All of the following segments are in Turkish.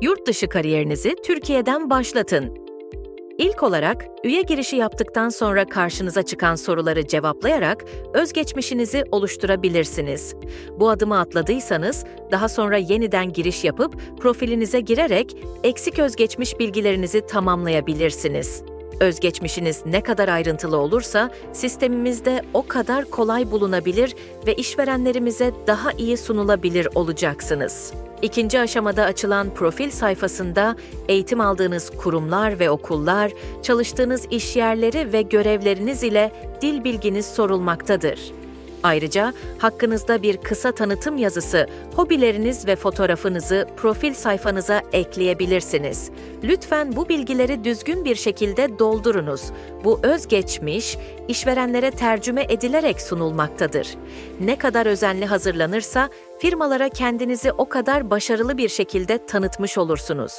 Yurt dışı kariyerinizi Türkiye'den başlatın. İlk olarak üye girişi yaptıktan sonra karşınıza çıkan soruları cevaplayarak özgeçmişinizi oluşturabilirsiniz. Bu adımı atladıysanız daha sonra yeniden giriş yapıp profilinize girerek eksik özgeçmiş bilgilerinizi tamamlayabilirsiniz. Özgeçmişiniz ne kadar ayrıntılı olursa sistemimizde o kadar kolay bulunabilir ve işverenlerimize daha iyi sunulabilir olacaksınız. İkinci aşamada açılan profil sayfasında eğitim aldığınız kurumlar ve okullar, çalıştığınız iş yerleri ve görevleriniz ile dil bilginiz sorulmaktadır. Ayrıca hakkınızda bir kısa tanıtım yazısı, hobileriniz ve fotoğrafınızı profil sayfanıza ekleyebilirsiniz. Lütfen bu bilgileri düzgün bir şekilde doldurunuz. Bu özgeçmiş, işverenlere tercüme edilerek sunulmaktadır. Ne kadar özenli hazırlanırsa, firmalara kendinizi o kadar başarılı bir şekilde tanıtmış olursunuz.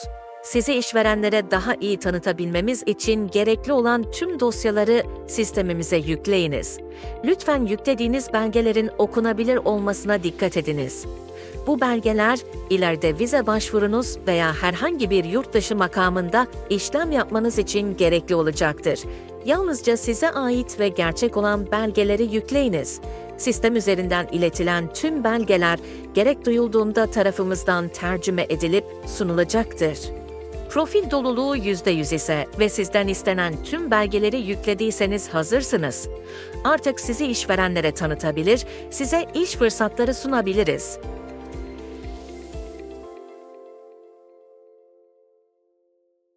Sizi işverenlere daha iyi tanıtabilmemiz için gerekli olan tüm dosyaları sistemimize yükleyiniz. Lütfen yüklediğiniz belgelerin okunabilir olmasına dikkat ediniz. Bu belgeler ileride vize başvurunuz veya herhangi bir yurt dışı makamında işlem yapmanız için gerekli olacaktır. Yalnızca size ait ve gerçek olan belgeleri yükleyiniz. Sistem üzerinden iletilen tüm belgeler gerek duyulduğunda tarafımızdan tercüme edilip sunulacaktır. Profil doluluğu %100 ise ve sizden istenen tüm belgeleri yüklediyseniz hazırsınız. Artık sizi işverenlere tanıtabilir, size iş fırsatları sunabiliriz.